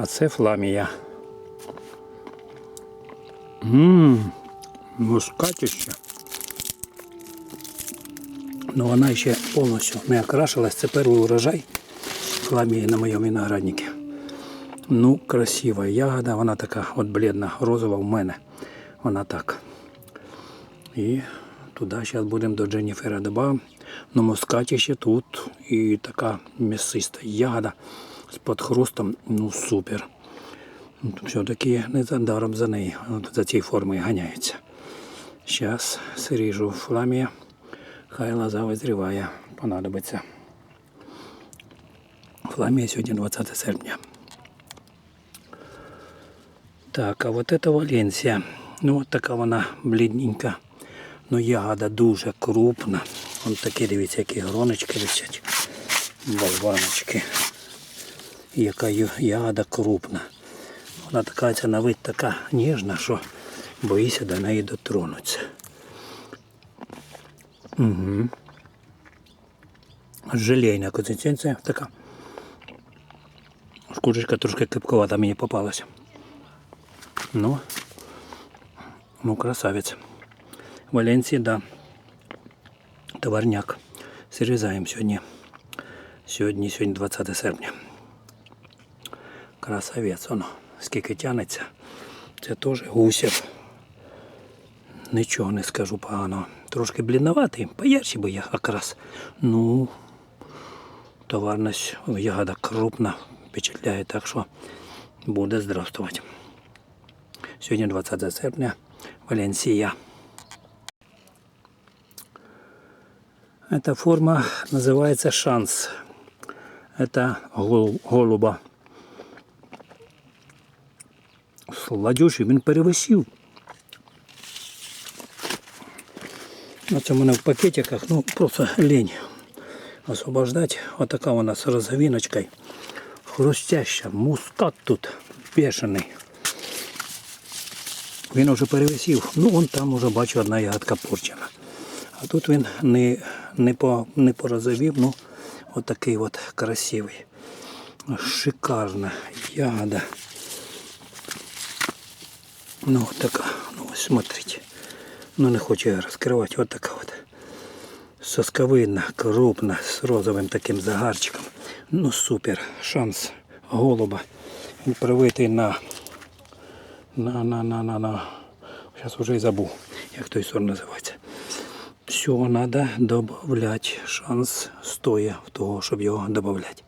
А це фламія. Ммм, мускатище. Ну вона ще повністю не окрашилась. Це перший урожай фламії на моєму винограднику. Ну, красива ягода, вона така от блідна, розова в мене. Вона так. І туди зараз будемо до Дженніфера додаємо. Ну, мускаті ще тут і така м'ясиста ягода з подхрустом, ну супер. Ну, Все-таки не за даром за неї, от за цією формою ганяється. Зараз сріжу фламія, хай лоза визріває, понадобиться. Фламія сьогодні 20 серпня. Так, а вот это Валенсія. Ну, от така вона блідненька. Ну, ягода дуже крупна. Вон такі, дивіться, які гроночки висять. Болваночки. Яка ягода крупна. Вона така ця на вид така ніжна, що боїся до неї дотронутися. Угу. Желейна консистенція така. Шкурочка трошки кипковата мені попалася. Ну, ну, красавець. Валенсії, да. Товарняк. Срізаємо сьогодні. Сьогодні, сьогодні 20 серпня. Красавець, воно. Скільки тянеться. Це теж гусєв. Нічого не скажу поганого. Трошки блідноватий, поярче би я якраз. Ну, товарність, ягода крупна, впечатляє, так що буде здравствувати. Сьогодні 20 серпня, Валенсія. Эта форма называется шанс. Это гол- голуба. Сладючий, він перевисів. Оце в мене в пакетиках, ну просто лень освобождати. Отака вона з розговіночкою. Хрустяща, мускат тут бешений. Він вже перевисів. Ну, вон там уже бачу одна ягодка порчена. А тут він не, не, по, не порозовів, ну отакий от красивий. Шикарна ягода. Ну, вот така, ну ось смотрите. Ну не хочу я розкривати, от така от. Сосковидна, крупна, з розовим таким загарчиком. Ну супер, шанс голуба. Привитий на на, на, на, на, на. Зараз вже і забув, як той сорт називається. Все, треба додати. Шанс стоїть в того, щоб його додати.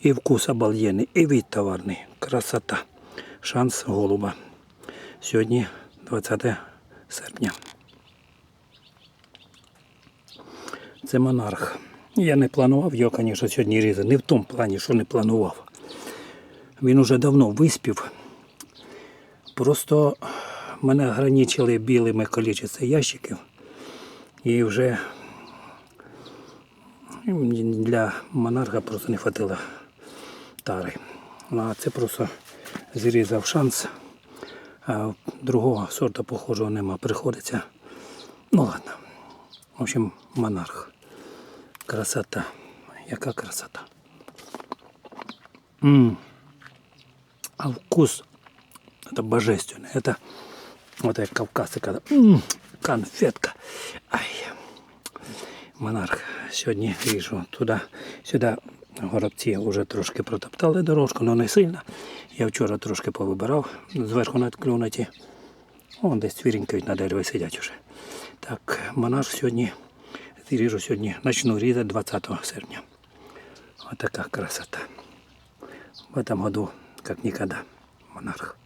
І вкус обалденний, і вид товарний. Красота. Шанс голуба. Сьогодні 20 серпня. Це монарх. Я не планував його, звісно, сьогодні різати. Не в тому плані, що не планував. Він уже давно виспів. Просто мене ограничили білими кількістю ящиків. І вже для монарха просто не хватило тари. А це просто зрізав шанс. А другого сорту похожого нема. Приходиться. Ну ладно. В общем, монарх. Красота. Яка красота. М. А вкус это божественный. Это вот як кавказцы, когда м, конфетка. Ай. Монарх. Сьогодні ріжу туди, сюди горобці вже трошки протоптали дорожку, але не сильно. Я вчора трошки повибирав зверху над клюнаті. Вон десь твірінькають на дереві сидять уже. Так, монарх сьогодні ріжу сьогодні, почну різати 20 серпня. Отака красота. В этом году, как никогда, монарх.